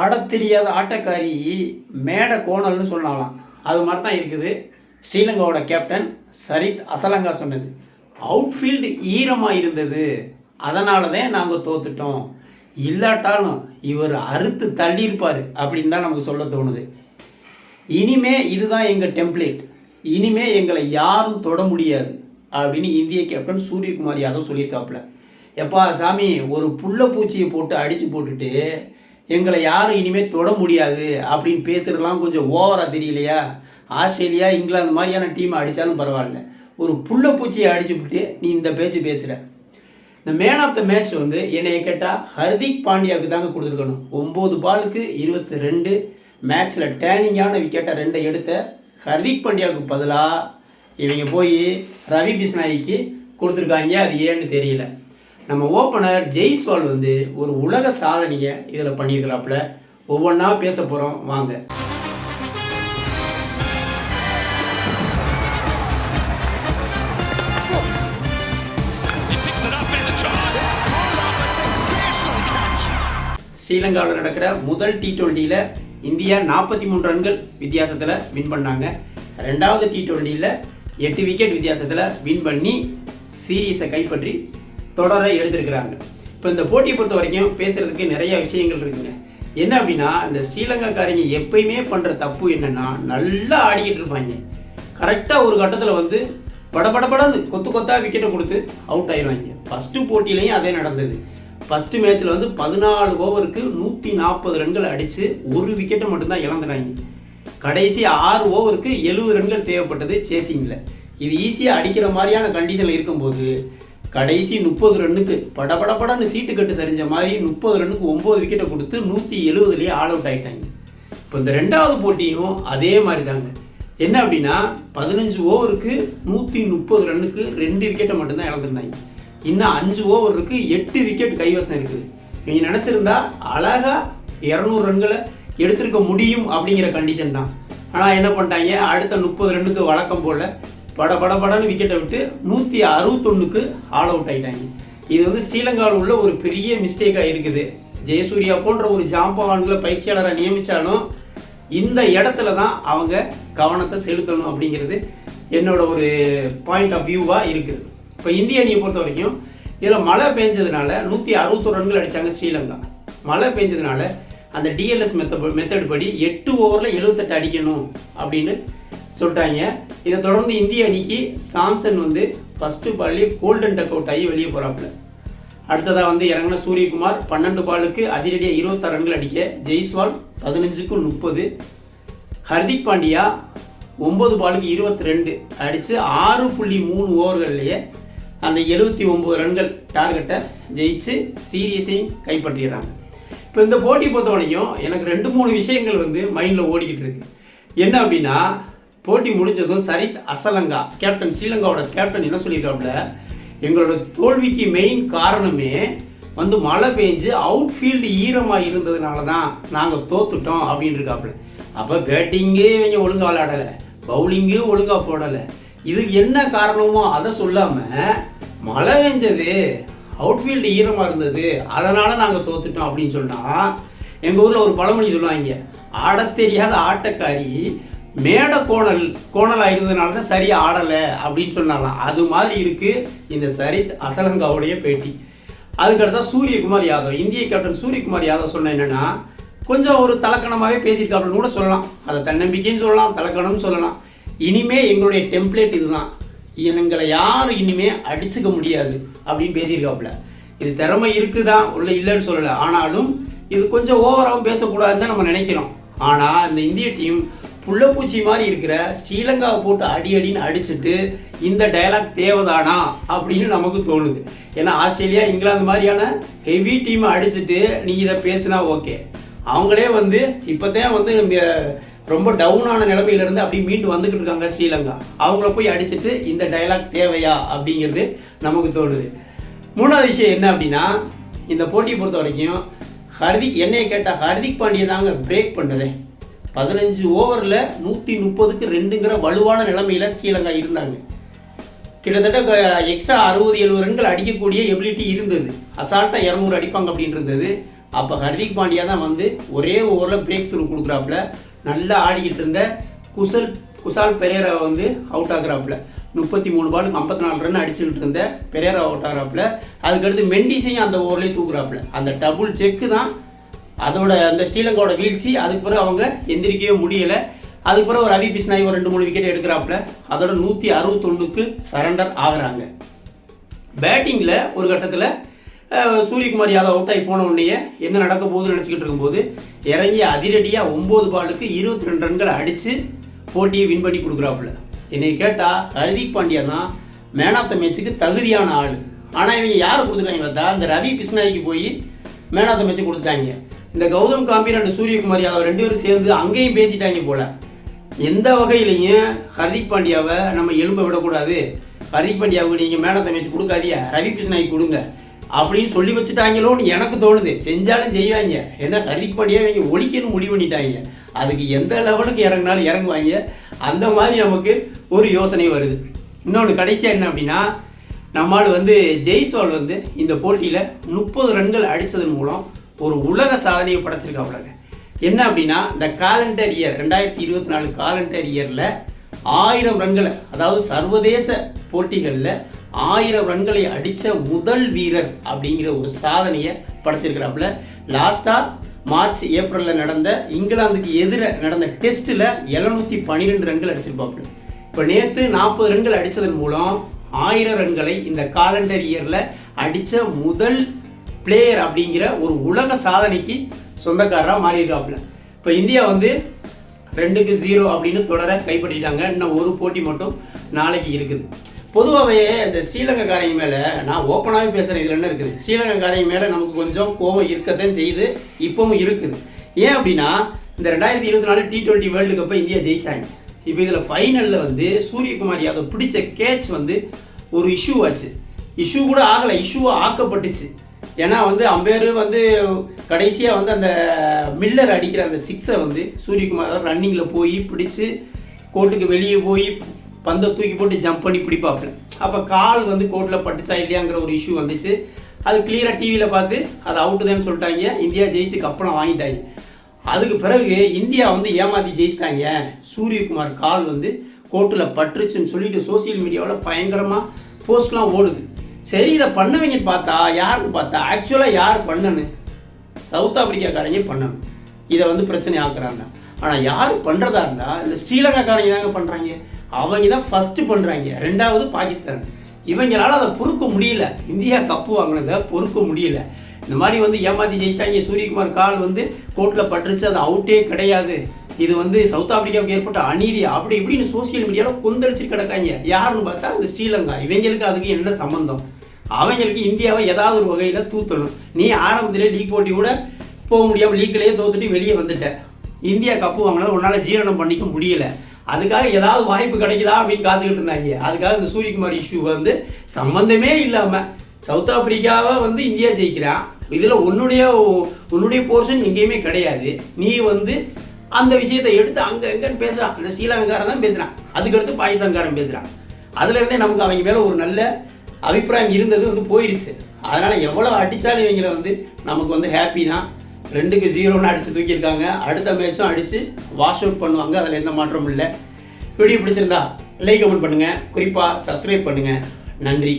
ஆட தெரியாத ஆட்டக்காரி மேடை கோணல்னு சொன்னாலாம் அது மாதிரி தான் இருக்குது. ஸ்ரீலங்காவோட கேப்டன் சரித் அசலங்கா சொன்னது. அவுட்ஃபீல்டு ஈரமாக இருந்தது. அதனால தான் நாங்கள் தோத்துட்டோம். இல்லாட்டாலும் இவர் அறுத்து தள்ளியிருப்பார் அப்படின்னு தான் நமக்கு சொல்ல தோணுது. இனிமே இதுதான் எங்கள் டெம்ப்ளேட் இனிமே எங்களை யாரும் தொட முடியாது அப்படின்னு இந்திய கேப்டன் சூரியகுமார் யாதவ் சொல்லியிருக்காப்புல. எப்பா சாமி ஒரு புள்ள பூச்சியை போட்டு அடித்து போட்டுட்டு எங்களை யாரும் இனிமேல் தொட முடியாது அப்படின்னு பேசுகிறதுலாம் கொஞ்சம் ஓவராக தெரியலையா? ஆஸ்திரேலியா இங்கிலாந்து மாதிரியான டீமை அடித்தாலும் பரவாயில்ல. ஒரு புள்ள பூச்சியை அடிச்சு விட்டு நீ இந்த பேச்சு பேசுகிற இந்த மேன் ஆஃப் த மேட்ச் வந்து என்னைய கேட்டால் ஹர்திக் பாண்டியாவுக்கு தாங்க கொடுத்துருக்கணும். ஒம்பது பாலுக்கு இருபத்தி ரெண்டு மேட்ச்சில் டேர்னிங்கான விக்கெட்டை ரெண்டை எடுத்த ஹர்திக் பாண்டியாவுக்கு பதிலாக இவங்க போய் ரவி பிஸ்னாய்க்கு கொடுத்துருக்காங்க. அது ஏன்னு தெரியல. நம்ம ஓப்பனர் ஜெய்ஸ்வால் வந்து ஒரு உலக சாதனையை இதில் பண்ணியிருக்கிறாப்புல. ஒவ்வொன்றா பேச போகிறோம் வாங்க. ஸ்ரீலங்காவில் நடக்கிற முதல் டி டுவெண்ட்டியில் இந்தியா நாற்பத்தி மூணு ரன்கள் வித்தியாசத்தில் வின் பண்ணாங்க. ரெண்டாவது டி டுவெண்ட்டியில் எட்டு விக்கெட் வித்தியாசத்தில் வின் பண்ணி சீரீஸை கைப்பற்றி தொடரை எடுத்திருக்கிறாங்க. இப்போ இந்த போட்டியை பொறுத்த வரைக்கும் பேசுகிறதுக்கு நிறைய விஷயங்கள் இருக்குங்க. என்ன அப்படின்னா இந்த ஸ்ரீலங்காக்காரங்க எப்பயுமே பண்ணுற தப்பு என்னென்னா நல்லா ஆடிக்கிட்டு இருப்பாங்க. கரெக்டாக ஒரு கட்டத்தில் வந்து படபடபடன்னு கொத்து கொத்தாக விக்கெட்டை கொடுத்து அவுட் ஆயிடுவாங்க. ஃபஸ்ட்டு போட்டியிலையும் அதே நடந்தது. ஃபஸ்ட்டு மேட்ச்சில் வந்து பதினாலு ஓவருக்கு நூற்றி நாற்பது ரன்கள் அடித்து ஒரு விக்கெட்டை மட்டும்தான் இழந்துனாங்க கடைசி ஆறு ஓவருக்கு எழுபது ரன்கள் தேவைப்பட்டது சேசிங்கில் இது ஈஸியாக அடிக்கிற மாதிரியான கண்டிஷனில் இருக்கும்போது கடைசி முப்பது ரன்னுக்கு படபடபடன்னு சீட்டு கட்டு சரிஞ்ச மாதிரி முப்பது ரன்னுக்கு ஒம்பது விக்கெட்டை கொடுத்து நூற்றி எழுபதுலேயே ஆல் அவுட் ஆகிட்டாங்க இப்போ இந்த ரெண்டாவது போட்டியும் அதே மாதிரி தாங்க என்ன அப்படின்னா பதினஞ்சு ஓவருக்கு நூற்றி முப்பது ரன்னுக்கு ரெண்டு விக்கெட்டை மட்டும்தான் இழந்துருந்தாங்க. இன்னும் அஞ்சு ஓவருக்கு எட்டு விக்கெட் கைவசம் இருக்குது. இவங்க நினச்சிருந்தா அழகாக இரநூறு ரன்களை எடுத்திருக்க முடியும் அப்படிங்கிற கண்டிஷன் தான். ஆனால் என்ன பண்ணிட்டாங்க? அடுத்த முப்பது ரன்னுக்கு வழக்கம் போல் பட பட படன்னு விக்கெட்டை விட்டு நூற்றி அறுபத்தொன்னுக்கு ஆல் அவுட் ஆயிட்டாங்க. இது வந்து ஸ்ரீலங்காவில் உள்ள ஒரு பெரிய மிஸ்டேக்காக இருக்குது. ஜெயசூர்யா போன்ற ஒரு ஜாம்பவான்களை பயிற்சியாளரை நியமித்தாலும் இந்த இடத்துல தான் அவங்க கவனத்தை செலுத்தணும் அப்படிங்கிறது என்னோட ஒரு பாயிண்ட் ஆஃப் வியூவாக இருக்குது. இப்போ இந்திய அணியை பொறுத்த வரைக்கும் இதில் மழை பெஞ்சதுனால நூற்றி அறுபத்தொரு ரன்கள் அடித்தாங்க ஸ்ரீலங்கா. மழை பெஞ்சதுனால அந்த டிஎல்எஸ் மெத்த மெத்தட் படி எட்டு ஓவரில் எழுபத்தெட்டு அடிக்கணும் அப்படின்னு சொல்லிட்டாங்க. இதை தொடர்ந்து இந்திய அணிக்கு சாம்சன் வந்து ஃபஸ்ட்டு பால்லே கோல்டன் டக் அவுட் ஆகி வெளியே போகிறாப்புல அடுத்ததாக வந்து இறங்கின சூரியகுமார் பன்னெண்டு பாலுக்கு அதிரடியாக இருபத்தாறு ரன்கள் அடிக்க ஜெய்ஸ்வால் பதினஞ்சுக்கு முப்பது. ஹர்திக் பாண்டியா ஒம்பது பாலுக்கு இருபத்தி ரெண்டு அடித்து ஆறு புள்ளி மூணு ஓவர்கள்லேயே அந்த எழுபத்தி ஒம்பது ரன்கள் டார்கெட்டை ஜெயிச்சு சீரியஸையும் கைப்பற்றிடுறாங்க. இப்போ இந்த போட்டி பொறுத்த வரைக்கும் எனக்கு ரெண்டு மூணு விஷயங்கள் வந்து மைண்டில் ஓடிக்கிட்டு இருக்கு. என்ன அப்படின்னா போட்டி முடிஞ்சதும் சரித் அசலங்கா கேப்டன் ஸ்ரீலங்காவோட கேப்டன் என்ன சொல்லியிருக்காப்புல எங்களோட தோல்விக்கு மெயின் காரணமே வந்து மழை பெஞ்சு அவுட்ஃபீல்டு ஈரமாக இருந்ததுனால தான் நாங்கள் தோத்துட்டோம் அப்படின்னு இருக்காப்புல. அப்போ பேட்டிங்கே இவங்க ஒழுங்காக விளையாடலை பவுலிங்கு ஒழுங்காக போடலை. இதுக்கு என்ன காரணமோ அதை சொல்லாமல் மழை பெஞ்சது அவுட்ஃபீல்டு ஈரமாக இருந்தது அதனால் நாங்கள் தோத்துட்டோம் அப்படின்னு சொன்னால் எங்கள் ஊரில் ஒரு பழமொழி சொல்லுவாங்க ஆடத் தெரியாத ஆட்டக்காரி மேட கோணல் கோணலாக இருந்ததுனால தான் சரியாக ஆடலை அப்படின்னு சொன்னாலாம் அது மாதிரி இருக்குது இந்த சரித் அசலங்காவுடைய பேட்டி. அதுக்கடுத்தா சூரியகுமார் யாதவ் இந்திய கேப்டன் சூரியகுமார் யாதவ் சொன்ன என்னென்னா கொஞ்சம் ஒரு தலக்கணமாகவே பேசியிருக்காப்புன்னு கூட சொல்லலாம். அதை தன்னம்பிக்கைன்னு சொல்லலாம் தலக்கணம்னு சொல்லலாம். இனிமே எங்களுடைய டெம்ப்ளேட் இதுதான். எங்களை யாரும் இனிமே அடிச்சுக்க முடியாது அப்படின்னு பேசியிருக்காப்புல. இது திறமை இருக்குதா உள்ள இல்லைன்னு சொல்லலை. ஆனாலும் இது கொஞ்சம் ஓவராகவும் பேசக்கூடாதுன்னு தான் நம்ம நினைக்கிறோம். ஆனால் இந்த இந்திய டீம் புள்ளப்பூச்சி மாதிரி இருக்கிற ஸ்ரீலங்காவை போட்டு அடி அடின்னு அடிச்சுட்டு இந்த டயலாக் தேவைதானா அப்படின்னு நமக்கு தோணுது. ஏன்னா ஆஸ்திரேலியா இங்கிலாந்து மாதிரியான ஹெவி டீமை அடிச்சுட்டு நீ இதை பேசுனா ஓகே அவங்களே வந்து இப்போதான் வந்து ரொம்ப டவுனான நிலைமையிலேருந்து அப்படி மீண்டு வந்துக்கிட்டு இருக்காங்க ஸ்ரீலங்கா. அவங்கள போய் அடிச்சுட்டு இந்த டயலாக் தேவையா அப்படிங்கிறது நமக்கு தோணுது. மூணாவது விஷயம் என்ன அப்படின்னா இந்த போட்டியை பொறுத்த வரைக்கும் ஹர்திக் என்னையை கேட்டால் ஹர்திக் பாண்டியை தாங்க பிரேக் பண்ணதே. பதினஞ்சு ஓவரில் நூற்றி முப்பதுக்கு ரெண்டுங்கிற வலுவான நிலைமையில் ஸ்ரீலங்கா இருந்தாங்க. கிட்டத்தட்ட எக்ஸ்ட்ரா அறுபது எழுபது ரன்கள் அடிக்கக்கூடிய எபிலிட்டி இருந்தது. அசால்ட்டாக இரநூறு அடிப்பாங்க அப்படின்றது அப்போ ஹர்திக் பாண்டியா தான் வந்து ஒரே ஓவரில் பிரேக் த்ரூ கொடுக்குறாப்புல. நல்லா ஆடிக்கிட்டு இருந்த குசல் குசால் பெரேரா வந்து அவுட் ஆகுறாப்புல முப்பத்தி மூணு பாலுக்கு ஐம்பத்தி நாலு ரன் அடிச்சுக்கிட்டு இருந்த பெரேரா அவுட் ஆகுறாப்புல அதுக்கடுத்து மெண்டிஸையும் அந்த ஓவர்லேயே தூக்குறாப்புல. அந்த டபுள் செக்கு தான் அதோட அந்த ஸ்ரீலங்காவோட வீழ்ச்சி அதுக்கு பிறகு அவங்க எந்திரிக்கவே முடியலை. அதுக்கு பிறகு ரவி பிஸ்னாய் ஒரு ரெண்டு மூணு விக்கெட் எடுக்கிறாப்புல. அதோட நூற்றி அறுபத்தொன்னுக்கு சரண்டர் ஆகுறாங்க. பேட்டிங்கில் ஒரு கட்டத்தில் சூரியகுமார் யாதவ் அவுட் ஆகி போன உடனே என்ன நடக்க போகுதுன்னு நினச்சிக்கிட்டு இருக்கும்போது இறங்கி அதிரடியாக ஒம்பது பாலுக்கு இருபத்தி ரெண்டு ரன்களை அடித்து போட்டியை வின் பண்ணி கொடுக்குறாப்புல. என்னை கேட்டால் ஹர்திக் பாண்டியா தான் மேன் ஆஃப் த மேட்ச்சுக்கு தகுதியான ஆள். ஆனால் இவங்க யாரை கொடுத்துருக்காங்க பார்த்தா இந்த ரவி பிஸ்னாய்க்கு போய் மேன் ஆஃப் த மேட்ச் கொடுத்துட்டாங்க. இந்த கௌதம் காம்பீர் அண்ட் சூரியகுமார் யாதவ் ரெண்டு பேரும் சேர்ந்து அங்கேயும் பேசிட்டாங்க போல. எந்த வகையிலையும் ஹர்திக் பாண்டியாவை நம்ம எலும்ப விடக்கூடாது. ஹர்திக் பாண்டியாவுக்கு நீங்கள் மேன் ஆஃப் கொடுக்காதியா ரவி கிருஷ்ணாய்க்கு கொடுங்க. அப்படின்னு சொல்லி வச்சுட்டாங்களோன்னு எனக்கு தோணுது. செஞ்சாலும் செய்வாங்க. ஏன்னா ஹர்திக் பாண்டியா இவங்க ஒழிக்கணும் முடிவு பண்ணிட்டாங்க. அதுக்கு எந்த லெவலுக்கு இறங்கினாலும் இறங்குவாங்க. அந்த மாதிரி நமக்கு ஒரு யோசனை வருது. இன்னொன்று கடைசியாக என்ன அப்படின்னா நம்மால் வந்து ஜெய்ஸ்வால் வந்து இந்த போட்டியில் முப்பது ரன்கள் அடித்ததன் மூலம் ஒரு உலக சாதனையை படைச்சிருக்காப்புலங்க என்ன அப்படின்னா இந்த காலண்டர் இயர் ரெண்டாயிரத்தி இருபத்தி நாலு காலண்டர் இயரில் ஆயிரம் ரன்களை அதாவது சர்வதேச போட்டிகளில் ஆயிரம் ரன்களை அடித்த முதல் வீரர் அப்படிங்கிற ஒரு சாதனையை படைச்சிருக்கிறாப்புல. லாஸ்ட்டாக மார்ச் ஏப்ரலில் நடந்த இங்கிலாந்துக்கு எதிர நடந்த டெஸ்ட்டில் எழுநூற்றி பன்னிரெண்டு ரன்கள் அடிச்சிருப்பாப்புல. இப்போ நேற்று நாற்பது ரன்கள் அடித்ததன் மூலம் ஆயிரம் ரன்களை இந்த காலண்டர் இயரில் அடித்த முதல் பிளேயர் அப்படிங்கிற ஒரு உலக சாதனைக்கு சொந்தக்காரராக மாறியிருக்காப்புல. இப்போ இந்தியா வந்து ரெண்டுக்கு ஜீரோ அப்படின்னு தொடர கைப்பற்றிட்டாங்க. இன்னும் ஒரு போட்டி மட்டும் நாளைக்கு இருக்குது. பொதுவாகவே இந்த ஸ்ரீலங்காக்காரங்க மேலே நான் ஓப்பனாகவே பேசுகிறேன் இதில் என்ன இருக்குது? ஸ்ரீலங்காக்காரங்க மேலே நமக்கு கொஞ்சம் கோவம் இருக்கத்தான் செய்யுது. இப்பவும் இருக்குது. ஏன் அப்படின்னா இந்த ரெண்டாயிரத்தி இருபத்தி நாலு டி டுவெண்ட்டி வேர்ல்டு கப்பை இந்தியா ஜெயிச்சாங்க. இப்போ இதில் ஃபைனலில் வந்து சூரியகுமார் யாதவ் பிடிச்ச கேட்ச் வந்து ஒரு இஷ்யூ ஆச்சு. இஷ்யூ கூட ஆகலை. இஷ்யூவாக ஆக்கப்பட்டுச்சு. ஏன்னா வந்து அம்பேர் வந்து கடைசியாக வந்து அந்த மில்லர் அடிக்கிற அந்த சிக்ஸை வந்து சூரியகுமார் ரன்னிங்கில் போய் பிடிச்சி கோர்ட்டுக்கு வெளியே போய் பந்தை தூக்கி போட்டு ஜம்ப் பண்ணி பிடிப்பாப்புல அப்போ கால் வந்து கோர்ட்டில் பட்டுச்சா இல்லையாங்கிற ஒரு இஷ்யூ வந்துச்சு. அது கிளியராக டிவியில் பார்த்து அது அவுட்டு தான் சொல்லிட்டாங்க. இந்தியா ஜெயிச்சு கப்பலாம் வாங்கிட்டாங்க. அதுக்கு பிறகு இந்தியா வந்து ஏமாற்றி ஜெயிச்சிட்டாங்க. சூரியகுமார் கால் வந்து கோர்ட்டில் பட்டுருச்சுன்னு சொல்லிட்டு சோசியல் மீடியாவில் பயங்கரமாக போஸ்ட்லாம் ஓடுது. சரி இதை பண்ணவங்கன்னு பார்த்தா யாருன்னு பார்த்தா? ஆக்சுவலாக யார் பண்ணணும் சவுத் ஆப்பிரிக்காக்காரங்க பண்ணணும் இதை வந்து பிரச்சனை ஆக்குறாங்க. ஆனால் யார் பண்ணுறதா இருந்தால் இந்த ஸ்ரீலங்காக்காரங்க தாங்க பண்ணுறாங்க அவங்க தான் ஃபஸ்ட்டு பண்ணுறாங்க ரெண்டாவது பாகிஸ்தான். இவங்களால அதை பொறுக்க முடியல. இந்தியா கப்பு வாங்கினதை பொறுக்க முடியல. இந்த மாதிரி வந்து ஏமாத்தி ஜெயிச்சிட்டாங்க. சூரியகுமார் கால் வந்து கோர்ட்டில் பட்டுருச்சு. அது அவுட்டே கிடையாது. இது வந்து சவுத் ஆப்பிரிக்காவுக்கு ஏற்பட்ட அநீதி. அப்படி இப்படின்னு சோசியல் மீடியாவில் கொந்தளிச்சு கிடக்காங்க. யாருன்னு பார்த்தா இந்த ஸ்ரீலங்கா. இவங்களுக்கு அதுக்கு என்ன சம்மந்தம் அவங்களுக்கு இந்தியாவை ஏதாவது ஒரு வகையில் தூத்தணும். நீ ஆரம்பத்திலே லீக் போட்டி கூட போக முடியாமல் லீக்கிலேயே தோத்துட்டு வெளியே வந்துட்ட. இந்தியா கப்பு வாங்கினா உன்னால் ஜீரணம் பண்ணிக்க முடியல. அதுக்காக ஏதாவது வாய்ப்பு கிடைக்குதா அப்படின்னு காத்துக்கிட்டு இருந்தாங்க. அதுக்காக இந்த சூரியகுமார் இஷ்யூ வந்து சம்மந்தமே இல்லாமல் சவுத் ஆப்பிரிக்காவை வந்து இந்தியா ஜெயிக்கிறான். இதில் உன்னுடைய உன்னுடைய போர்ஷன் எங்கேயுமே கிடையாது. நீ வந்து அந்த விஷயத்தை எடுத்து அங்கே எங்கன்னு பேசுகிறான் அந்த ஸ்ரீலங்காரன் தான் பேசுகிறான் அதுக்கடுத்து பாகிஸ்தான்காரன் பேசுகிறான் அதுலேருந்தே நமக்கு அவங்க மேலே ஒரு நல்ல அபிப்பிராயம் இருந்தது வந்து போயிருச்சு. அதனால் எவ்வளோ அடித்தாலும் இவங்களை வந்து நமக்கு வந்து ஹாப்பி தான். ரெண்டுக்கு ஜீரோன்னு அடித்து தூக்கியிருக்காங்க. அடுத்த மேட்சும் அடித்து வாஷ் அவுட் பண்ணுவாங்க. அதில் எந்த மாற்றமும் இல்லை. வீடியோ பிடிச்சிருந்தா லைக் கமெண்ட் பண்ணுங்கள் குறிப்பாக சப்ஸ்கிரைப் பண்ணுங்கள் நன்றி.